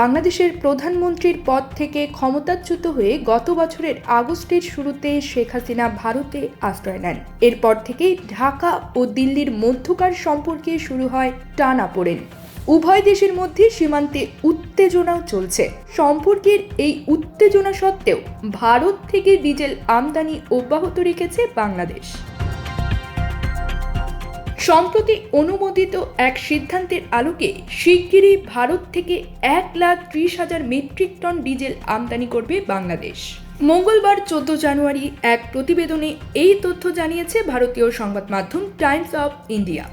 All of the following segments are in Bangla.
বাংলাদেশের প্রধানমন্ত্রীর পদ থেকে ক্ষমতাচ্যুত হয়ে গত বছরের আগস্টের শুরুতে শেখ হাসিনা ভারতে আশ্রয় নেন। এরপর থেকেই ঢাকা ও দিল্লির মধ্যকার সম্পর্কে শুরু হয় টানাপোড়েন উভয় দেশের মধ্যে সীমান্তে উত্তেজনাও চলছে। সম্পর্কের এই উত্তেজনা সত্ত্বেও ভারত থেকে ডিজেল আমদানি অব্যাহত রেখেছে বাংলাদেশ। সম্প্রতি অনুমোদিত এক সিদ্ধান্তের আলোকে শিগগিরই ভারত থেকে এক লাখ ত্রিশ হাজার মেট্রিক টন ডিজেল আমদানি করবে বাংলাদেশ। মঙ্গলবার চোদ্দ জানুয়ারি এক প্রতিবেদনে এই তথ্য জানিয়েছে ভারতীয় সংবাদ মাধ্যম টাইমস অব ইন্ডিয়া।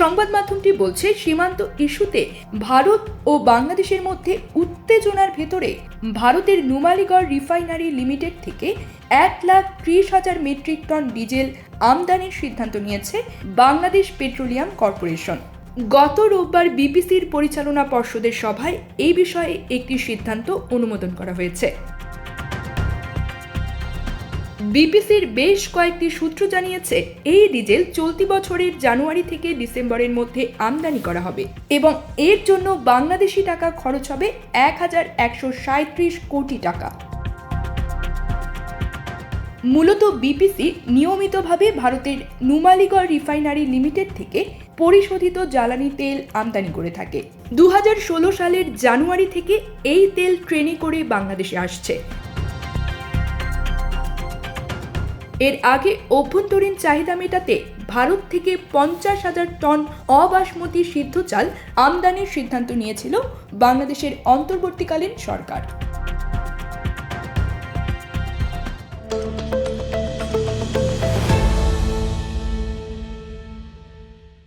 সংবাদ মাধ্যমটি বলছে, সীমান্ত ইস্যুতে ভারত ও বাংলাদেশের মধ্যে উত্তেজনার ভেতরে ভারতের নুমালিগড় রিফাইনারি লিমিটেড থেকে এক লাখ ত্রিশ হাজার মেট্রিক টন ডিজেল আমদানির সিদ্ধান্ত নিয়েছে বাংলাদেশ পেট্রোলিয়াম কর্পোরেশন। গত রোববার বিপিসির পরিচালনা পর্ষদের সভায় এই বিষয়ে একটি সিদ্ধান্ত অনুমোদন করা হয়েছে। বিপিসির বেশ কয়েকটি সূত্র জানিয়েছে, এই ডিজেল চলতি বছরের জানুয়ারি থেকে ডিসেম্বরের মধ্যে আমদানি করা হবে এবং এর জন্য বাংলাদেশি টাকা খরচ হবে এক কোটি টাকা। মূলত বিপিসি নিয়মিতভাবে ভারতের নুমালিগড় রিফাইনারি লিমিটেড থেকে পরিশোধিত জ্বালানি তেল আমদানি করে থাকে। দু হাজার ষোলো সালের জানুয়ারি থেকে এই তেল ট্রেনে করে বাংলাদেশে আসছে। এর আগে অভ্যন্তরীণ চাহিদা মেটাতে ভারত থেকে পঞ্চাশ হাজার টন অবাসমতি সিদ্ধ চাল আমদানির সিদ্ধান্ত নিয়েছিল বাংলাদেশের অন্তর্বর্তীকালীন সরকার।